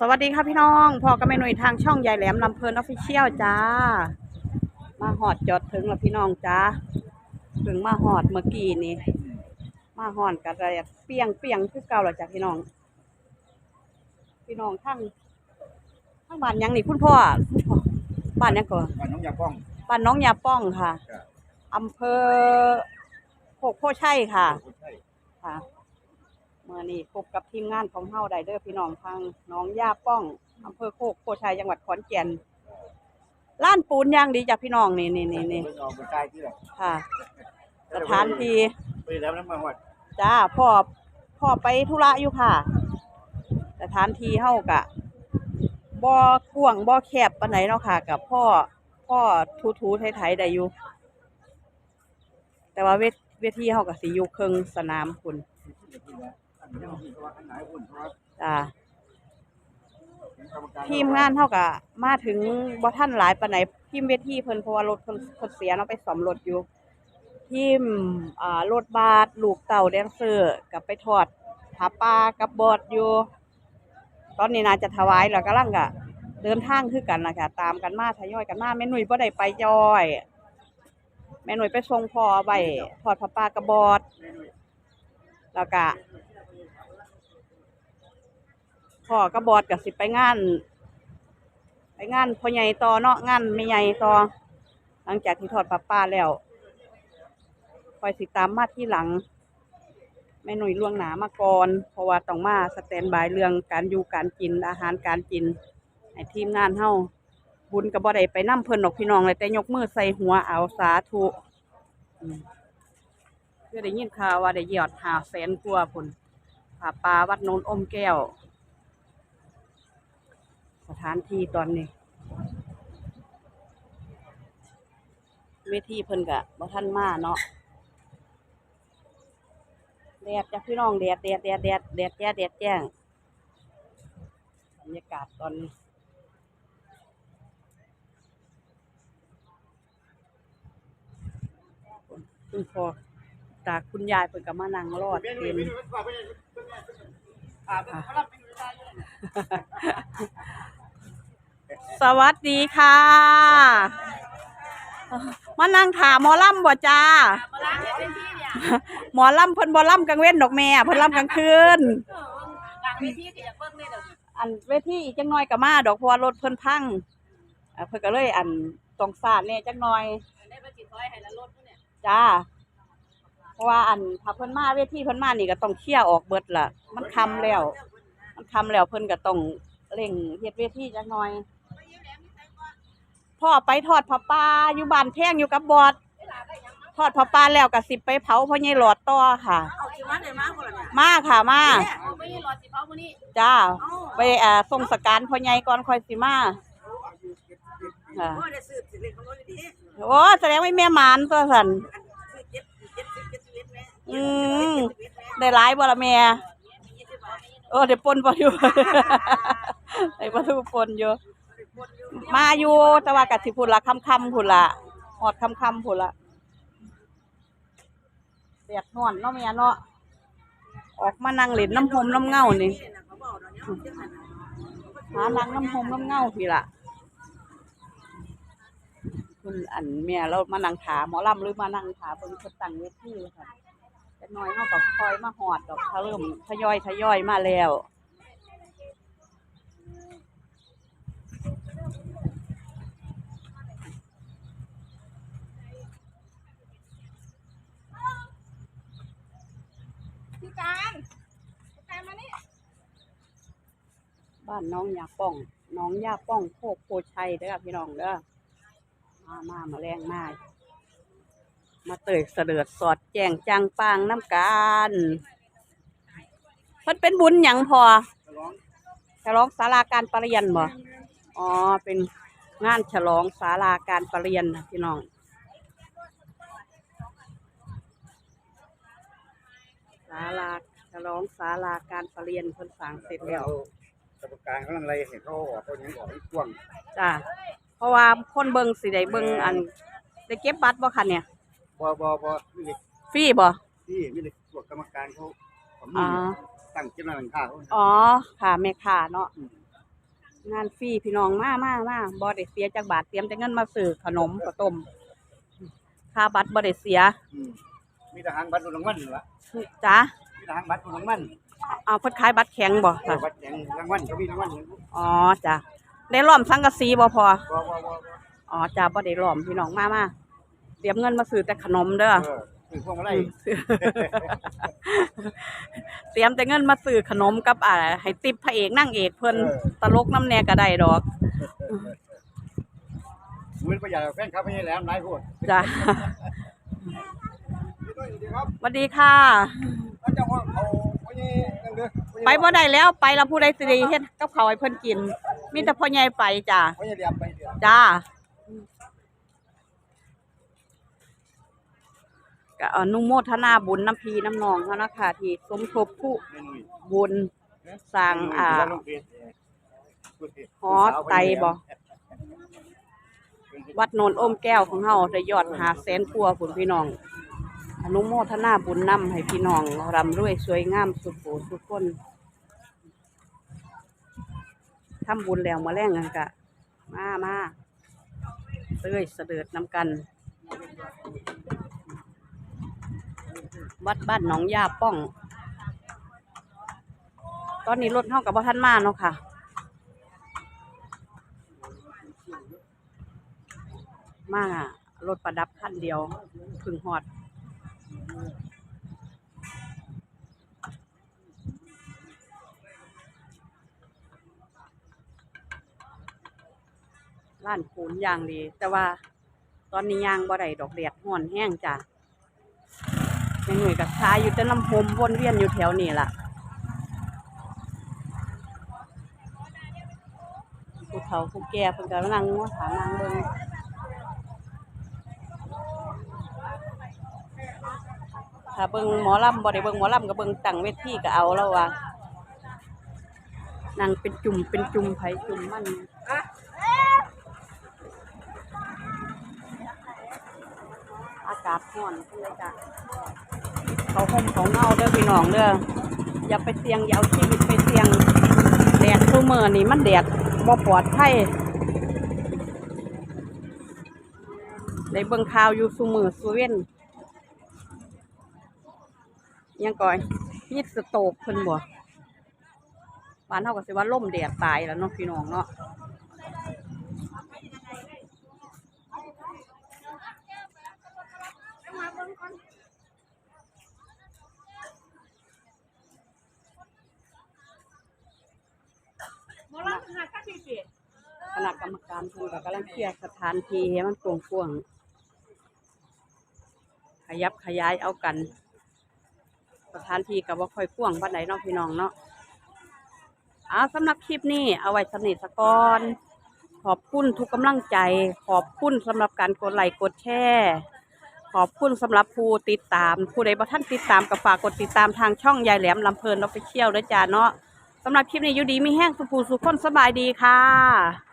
สวัสดีค่ะพี่น้องพ่อกับแม่หนุ่ยทางช่องยายแหลมลำเพลินออฟฟิเชียลจ้า มาหอดจอดถึงแล้วพี่น้องจ้าถึงมาหอดเมื่อกี้นี่มาหอดกระไรเปียงเปียงคือเก่าแล้วจ้ะพี่น้อง พี่น้องทั้งทั้งบ้านหยังนี่คุณพ่อคุณพ่อบ้านหยังก่อนบ้านน้องยาป้องบ้านน้องยาป้องค่ะครับอำเภอโคกโพชัยค่ะคนไข้ค่ะ เมื่อนี้พบกับทีมงานของเฮาได้เด้อพี่น้องทางหน้องย่าป้องอำเภอโคกโพชัยจังหวัดขอนแก่นล้านปูนอย่างดีจ้ะพี่น้องนี่นี่นี่นี่เพิ่งเอาไปใกล้ที่แบบค่ะ สถานที่ไปแล้วน้ำมันวัดจ้าพ่อพ่อไปธุระอยู่ค่ะ สถานที่เฮากะบ่กว้างบ่แคบปานไหนเนาะค่ะ กับพ่อพ่อทูทูไทยๆได้อยู่ แต่ว่าเวทเวทีเฮาก็สิอยู่ครึ่งสนามคุณ อันนี้ที่เขาว่าอันไหนอุ่นเพราะว่าจ้ากรรมการทีมงานเท่ากับมาถึงบ่ท่านหลายปานไหนทีมเวทีเพิ่นเพราะว่ารถเพิ่นเพิ่นเสียเนาะไปซ่อมรถอยู่ ทีมอ่ารถบาสลูกเต่าแดนเซอร์กับไปทอดผาป่ากับบอดอยู่ ตอนนี้น่าจะถวายแล้วกำลังก็เดินทางคือกันนะคะตามกันมาทยอยกันมาแม่หนุ่ยบ่ได้ไปจอย แม่หนุ่ยไปส่งพ่อไว้ทอดผาป่ากับบอด แล้วก็ พ่อกับบอดกับสิไปงาน ไปงานพ่อใหญ่ต่อเนาะงานไม่ใหญ่ต่อหลังจากที่ทอดปลาป้าแล้วคอยสิตามมาที่หลังแม่หนุ่ยล่วงหนามาก่อน เพราะว่าต้องมาสแตนบายเรื่องการอยู่การกินอาหารการกินให้ทีมงานเฮาบุญกับบ่ได้ไปนํเพิ่นดอกพี่น้องเลยแต่ยกมือใส่หัวเอาสาธุอืมคือได้ยินข่าวว่าได้ยอดหาแสนกว่าพุ่นผาปลาวัดโนนอมแก้ว สถานที่ตอนนี้เวทีเพิ่นกะบ่ทันมาเนาะแดดจ้ะพี่น้องแดดแดดแดดแดดแดดแจ้แดดแจ้งบรรยากาศตอนนี้คุณพอตาคุณยายเพิ่นก็มานั่งรอดเมนูเต็ม สวัสดีค่ะ มานั่งถามหมอลำบ่จ้ามาล้างให้เป็นที่เนี่ยหมอลำเพิ่นบ่ลำกลางเว้นดอกแม่เพิ่นลำกลางคืนล้างเวทีที่อยากเบิ่งเลยเดี๋ยวนี้อันเวทีอีกจังน้อยก็มาดอกเพราะว่ารถเพิ่นพังอ่าเพิ่นก็เลยอันต้องสาดแหน่จังน้อยได้มาจิตซอยให้ละรถพวกเนี่ยจ้า เพราะว่าอันถ้าเพิ่นมาเวทีเพิ่นมานี่ก็ต้องเคลียร์ออกเบิดล่ะ มันคำแล้ว มันคำแล้วเพิ่นก็ต้องเร่งเฮ็ดเวทีจักหน่อย พ่อไปทอดผ้าป่าอยู่บ้านแพงอยู่กับบอดทอดผ้าป่าแล้วก็สิไปเผาพ่อใหญ่หลอดต่อค่ะ เอาชิวันได้มากกว่าเนี่ยมาค่ะมาเอาไม่ได้รอสิเผามื้อนี้จ้าไปอ่าส่งสการพ่อใหญ่ก่อนค่อยสิมาค่ะโอ้ได้สืบสิเล็กของรถดีโอ้แสดงว่าแม่หมานตัวสันสืบเจ็ดเจ็ดสิบเจ็ดสิบเอ็ดแม่อืมได้หลายบ่ละแม่เออเดี๋ยวปนบ่อยู่ได้บ่ทุกปนอยู่ มาอยู่แต่ว่ากะสิพุ่นละค่ำพุ่นละฮอดค่ำพุ่นละแดดร้อนเนาะแม่เนาะออกมานั่งเล่นน้ำหอมน้ำเงานี่เขาบอกเดี๋ยวนี้มันจะหันหานั่งน้ำหอมน้ำเงาพี่ละคุณอันแม่เรามานั่งถาหมอลำหรือมานั่งถาเบิ่งคนตั้งเวทีค่ะแต่น้อยเฮาก็คอยมาหอดดอกเขาเริ่มทยอยทยอยมาแล้ว พี่การพี่การมานี่ บ้านน้องยาป้อง น้องยาป้องโคกโพชัยเด้อพี่น้องเด้อมามามาแรงมามาเตยเสดือดสอดแจงจังปางน้ำกันมันเป็นบุญหยังพอฉลองศาลาการประเรียนบ่อ๋อเป็นงานฉลองศาลาการประเรียนนะพี่น้องศาลาฉลองศาลาการประเรียนเพิ่นสร้างเสร็จแล้ว รรมการเขาอะไรเห็นเขาออกเขายังออกให้กว้างจ้าเพราะว่าคนเบิงสิได้เบิงอันได้เก็บบัตรบ่คะเนี่ยบอบอบอนี่เลยฟรีบ่นี่นี่เลยพวกกรรมการเขาเขามีอ๋อตั้งเจ้าหน้าที่เขาอ๋อค่ะแม่ค้าเนาะอืมงานฟรีพี่น้องมามามาบ่ได้เสียจักบาทเตรียมแต่เงินมาซื้อขนมข้าวต้มค่าบัตรบ่ได้เสีย อืมมีทหารบัตรรางวัลนี่ละจ้ามีทหารบัตรรางวัล เอาเพิ่นขายบัตรแข็งบ่เออค่ะ บัตรแจงรางวัลก็มีรางวัลอยู่อ๋อจ้ะได้ล้อมสังกะสีบ่พอบ่บ่บ่บ่อ๋อจ้าบ่ได้ล้อมพี่น้องมามาเตรียมเงินมาซื้อแต่ขนมเด้อ เออคือพวกอะไรเตรียมแต่เงินมาซื้อขนมกับอ่าให้ติปพระเอกนางเอกเพิ่นตลกน้ำแน่ก็ได้ดอก มือประหยัดแฟนคลับไม่ใช่แหล้วนายพูดจ้ะครับสวัสดีค่ะแล้วเจ้าว่าเขาไม่ใช่นั่นเด้อ ไปบ่ได้แล้วไปแล้วผู้ใดสิได้เฮ็ดกับข้าวให้เพิ่นกิน มีแต่พ่อใหญ่ไปจ้ะไม่ใช่เรียบไปเดียวจ้าก็อนุโมทนาบุญน้ำพีน้ำนองเขานะคะที่สมทบผู้เมนูอีกบุญสร้างอ่าหอไตบ่วัดโนนอ้อมแก้วของเฮาได้ยอดหาแสนกัวผุนพี่น้อง อนุโมทนาบุญนำให้พี่น้องรำรวยสวยงามสุขโสุขคนทำบุญแล้วมาแรงกันกะ มามาเต้ยเสด็จนำกัน วัดบ้านหนองยาป้อง ตอนนี้รถเท่ากับว่าท่านมาเนาะค่ะมารถประดับคันเดียว ถึงหอด ร้านปูนย่างดี แต่ว่าตอนนี้ยางบ่ได้ดอกเดียดห่อนแห้งจ้ะยังหน่วยกับชายอยู่แต่น้ำหมวนเวียนอยู่แถวนี้ล่ะผู้เฒ่าผู้แก่เพิ่นกำลังงัวถามนางเบิ่ง ถ้าเบิ่งหมอลำบ่ได้เบิ่งหมอลำก็เบิ่งตั้งเวทีก็เอาแล้วว่านางเป็นจุ่มเป็นจุ่มไผจุ่มมันอากาศร้อนเลยจ้ะเขาห่มเขาเงาเด้อพี่น้องเด้ออย่าไปเสี่ยงอย่าเอาชีวิตไปเสี่ยงแดดซูเมอร์นี่มันแดดบ่ปลอดภัยได้เบิ่งข่าวอยู่ซูมือซูเว่น ยังก่อยฮีทสโตกเพิ่นบ่บ้านเฮาก็สิว่าล่มแดดตายแล้วเนาะพี่น้องเนาะหมอลำหาค่าที่เกียรติคณะกรรมการเพิ่นก็กำลังเคลียร์สถานที่ให้มันกว้างๆขยับขยายเอากัน สถานที่ก็บ่ค่อยกว้างปานใดเนาะพี่น้องเนาะอ่าสำหรับคลิปนี้เอาไว้สนิทสกอนขอบคุณทุกกำลังใจ ขอบคุณสำหรับการกดไลค์กดแชร์ขอบคุณสำหรับผู้ติดตาม ผู้ใดบ่ท่านติดตามก็ฝากกดติดตามทางช่องยายแหลมลำเพลินออฟฟิเชียลด้วยจ้าเนาะสำหรับคลิปนี้ยูดีมีแห้งสุภูสุขคนสบายดีค่ะ